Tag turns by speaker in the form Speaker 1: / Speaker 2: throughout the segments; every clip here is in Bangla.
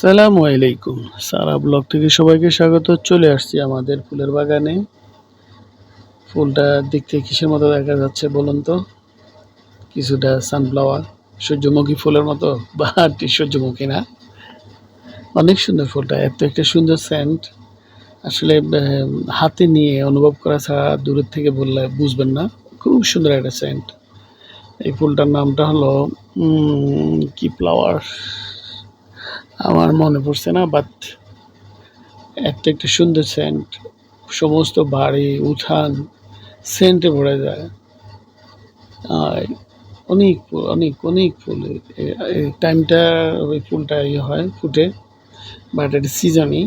Speaker 1: সালামু আলাইকুম। সারা ব্লগ থেকে সবাইকে স্বাগত। চলে আসছি আমাদের ফুলের বাগানে। ফুলটা দেখতে কিসের মতো দেখা যাচ্ছে বলুন তো? কিছুটা সানফ্লাওয়ার সূর্যমুখী ফুলের মতো, বা সূর্যমুখী না? অনেক সুন্দর ফুলটা, এত একটা সুন্দর সেন্ট আসলে হাতে নিয়ে অনুভব করা ছাড়া দূরের থেকে বললে বুঝবেন না। খুব সুন্দর একটা সেন্ট এই ফুলটার নামটা হলো কি ফ্লাওয়ার আমার মনে পড়ছে না বাট একটা একটা সুন্দর সেন্ট সমস্ত বাড়ি, উঠান সেন্টে ভরে যায়। আর অনেক অনেক অনেক ফুল। টাইমটা ওই ফুলটা ইয়ে হয়, ফুটে বাট এটা সিজনই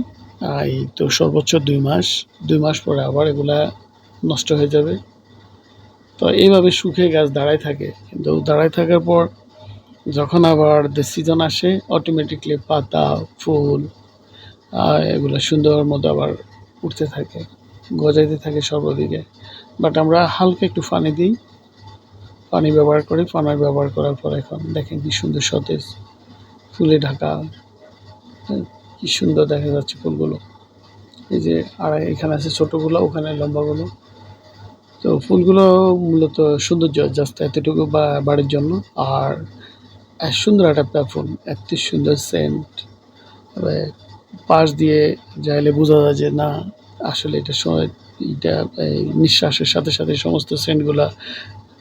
Speaker 1: এই তো সর্বোচ্চ দুই মাস দুই মাস পরে আবার এগুলা নষ্ট হয়ে যাবে। তো এইভাবে সুখে গাছ দাঁড়ায় থাকে। কিন্তু দাঁড়ায় থাকার পর যখন আবার দ্য সিজন আসে অটোমেটিকলি পাতা ফুল এগুলো সুন্দর মতো আবার উঠতে থাকে গজাইতে থাকে সর্বদিকে। বাট আমরা হালকা একটু পানি দিই পানি ব্যবহার করি পানি ব্যবহার করার পর এখন দেখেন কি সুন্দর সতেজ ফুলে ঢাকা হ্যাঁ, কি সুন্দর দেখা যাচ্ছে ফুলগুলো। এই যে আর এখানে আছে ছোটোগুলো ওখানে লম্বাগুলো। তো ফুলগুলো মূলত সৌন্দর্য জাস্ট এতটুকু বাড়ির জন্য। আর সুন্দর একটা প্যাফুল এত সুন্দর সেন্ট পাশ দিয়ে যাইলে বোঝা যায় যে না, আসলে এটা এটা নিঃশ্বাসের সাথে সাথে সমস্ত সেন্টগুলা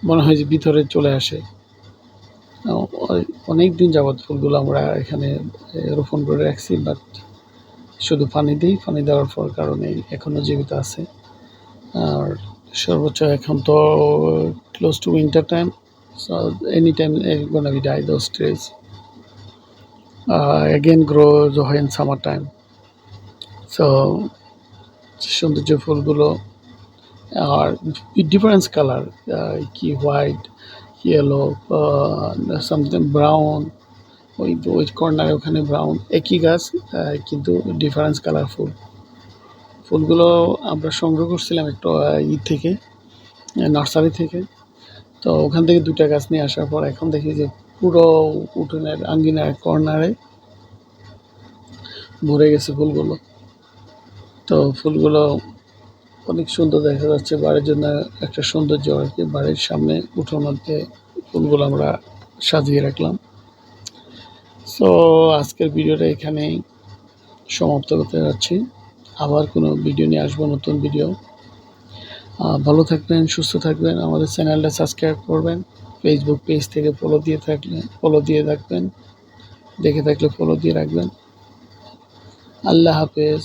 Speaker 1: মনে হয় যে ভিতরে চলে আসে। অনেক দিন যাবৎ ফুলগুলো আমরা এখানে রোপণ করে রাখছি বাট শুধু পানি দিই পানি দেওয়ার পর কারণে এখনও জীবিত আছে। আর সর্বোচ্চ এখন তো close to winter time so any time gonna be die those trees again grow হয় ইন সামার টাইম সো সৌন্দর্য ফুলগুলো আর ডিফারেন্স কালার কি হোয়াইট ইয়েলো সামথিং ব্রাউন ওই ওই কর্নারে ওখানে ব্রাউন একই গাছ কিন্তু ডিফারেন্স কালার ফুল ফুলগুলো আমরা সংগ্রহ করছিলাম একটু আহ, ই থেকে নার্সারি থেকে. তো ওখান থেকে দুটা গাছ নিয়ে আসার পর এখন দেখি যে পুরো উঠোনের আঙ্গিনার কর্নারে ভরে গেছে ফুলগুলো। তো ফুলগুলো অনেক সুন্দর দেখা যাচ্ছে। বাড়ির জন্য একটা সৌন্দর্য আর কি। বাড়ির সামনে উঠোনতে ফুলগুলো আমরা সাজিয়ে রাখলাম। সো আজকের ভিডিওটা এখানেই সমাপ্ত করতে যাচ্ছি। আবার কোনো ভিডিও নিয়ে আসব, নতুন ভিডিও। ভালো থাকবেন, সুস্থ থাকবেন। আমাদের চ্যানেলটা সাবস্ক্রাইব করবেন ফেসবুক পেজ থেকে ফলো দিয়ে থাকলে ফলো দিয়ে রাখবেন। দেখে থাকলে ফলো দিয়ে রাখবেন। আল্লাহ হাফেজ।